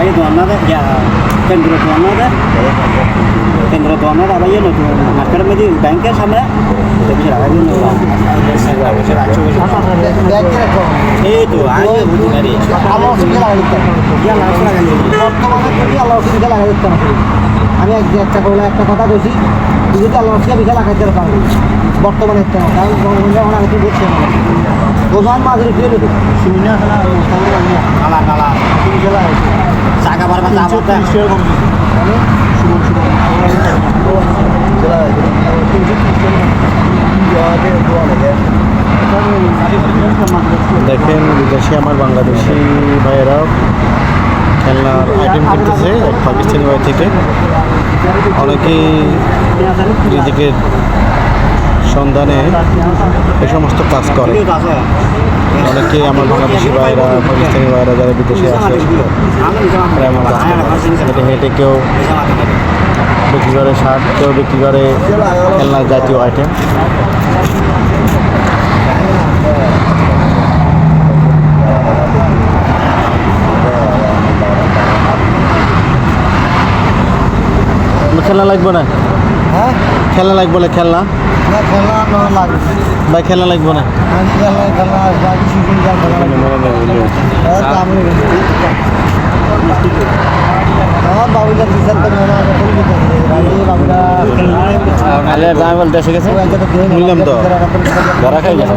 Abaye no মার্কেটের মধ্যে ব্যাংকের সামনে দেখছি আগে নো এই তো আগে বুঝি না রে আল্লাহ অসুবিধা দিতে লাগাই বর্তমানে তুমি আল্লাহ অসুবিধা লাগা দিতে না আমি এক একটা করলে একটা কথা কইছি। তুই যদি আল্লাহ অসুবিধা বিশাল লাগাইতে পারবি বর্তমানে একটা কারণ বঙ্গবন্ধু এখন আগে তুই দেখছি ওমান মাঝে ফিরে শুনে না কালা বারবার দেখেন বিদেশি আমার বাংলাদেশি ভাইয়েরাও খেলনার আইটেম কিনতেছে এক পাকিস্তানি ভাই থেকে। অনেকেই রিজিকের সন্ধানে এ সমস্ত কাজ করে অনেকে আমার বাংলাদেশি ভাইয়েরা পাকিস্তানি ভাইয়েরা যারা বিদেশে তারা আমার হেঁটে হেঁটে কেউ বিক্রি করে শার্ট, কেউ বিক্রি করে খেলনা জাতীয় আইটেম খেলনা লাগবে না? হ্যাঁ? খেলনা লাগবে না খেলনা না খেলা না লাগবে। ভাই খেলা লাগবে না? আমি খেলা খেলা বাকি শিশুন যা খেলা লাগবে। আমি আমার বাবুটা টিচার তো মনে হয় বাবুটা এসে গেছে? বললাম তো। ধরা খাই গেছে।